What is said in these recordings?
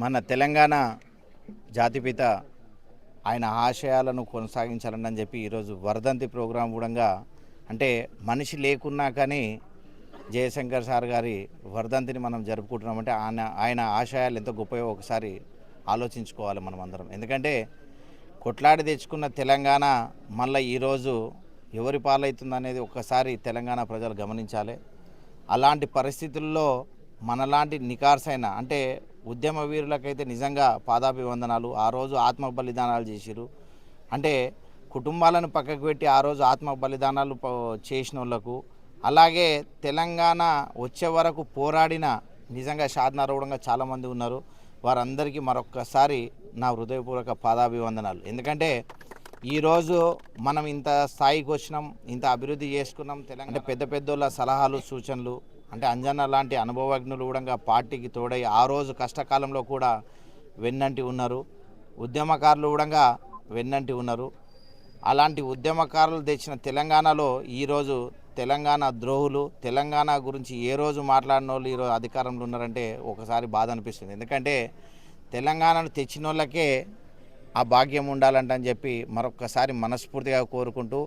మన తెలంగాణ జాతిపిత ఆయన ఆశయాలను కొనసాగించాలని అని చెప్పి ఈరోజు వర్ధంతి ప్రోగ్రాం కూడా అంటే మనిషి లేకున్నా కానీ జయశంకర్ సార్ గారి వర్ధంతిని మనం జరుపుకుంటున్నామంటే ఆయన ఆయన ఆశయాలు ఎంత గొప్పయో ఒకసారి ఆలోచించుకోవాలి మనం అందరం. ఎందుకంటే కొట్లాడి తెచ్చుకున్న తెలంగాణ మళ్ళీ ఈరోజు ఎవరి పాలవుతుంది అనేది ఒక్కసారి తెలంగాణ ప్రజలు గమనించాలి. అలాంటి పరిస్థితుల్లో మనలాంటి నికార్సైన అంటే ఉద్యమ వీరులకైతే నిజంగా పాదాభివందనాలు. ఆ రోజు ఆత్మ బలిదానాలు చేసిరు అంటే కుటుంబాలను పక్కకు పెట్టి ఆ రోజు ఆత్మ బలిదానాలు చేసిన వాళ్ళకు అలాగే తెలంగాణ వచ్చే వరకు పోరాడిన నిజంగా సాధనారూఢంగా చాలామంది ఉన్నారు. వారందరికీ మరొక్కసారి నా హృదయపూర్వక పాదాభివందనాలు. ఎందుకంటే ఈరోజు మనం ఇంత స్థాయికి వచ్చినాం ఇంత అభివృద్ధి చేసుకున్నాం తెలంగాణ పెద్ద పెద్దోళ్ళ సలహాలు సూచనలు అంటే అంజన్న లాంటి అనుభవజ్ఞులు కూడా పార్టీకి తోడై ఆ రోజు కష్టకాలంలో కూడా వెన్నంటి ఉన్నారు. ఉద్యమకారులు కూడా వెన్నంటి ఉన్నారు. అలాంటి ఉద్యమకారులు తెచ్చిన తెలంగాణలో ఈరోజు తెలంగాణ ద్రోహులు తెలంగాణ గురించి ఏ రోజు మాట్లాడిన వాళ్ళు ఈరోజు అధికారంలో ఉన్నారంటే ఒకసారి బాధ అనిపిస్తుంది. ఎందుకంటే తెలంగాణను తెచ్చిన వాళ్ళకే ఆ భాగ్యం ఉండాలంటని చెప్పి మరొకసారి మనస్ఫూర్తిగా కోరుకుంటూ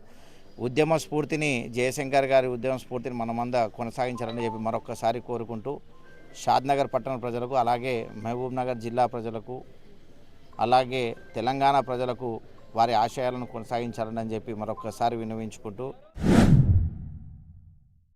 ఉద్యమ స్ఫూర్తిని జయశంకర్ గారి ఉద్యమ స్ఫూర్తిని మనమందా కొనసాగించాలని చెప్పి మరొకసారి కోరుకుంటూ షాద్నగర్ పట్టణ ప్రజలకు అలాగే మహబూబ్ నగర్ జిల్లా ప్రజలకు అలాగే తెలంగాణ ప్రజలకు వారి ఆశయాలను కొనసాగించాలని చెప్పి మరొకసారి విన్నవించుకుంటూ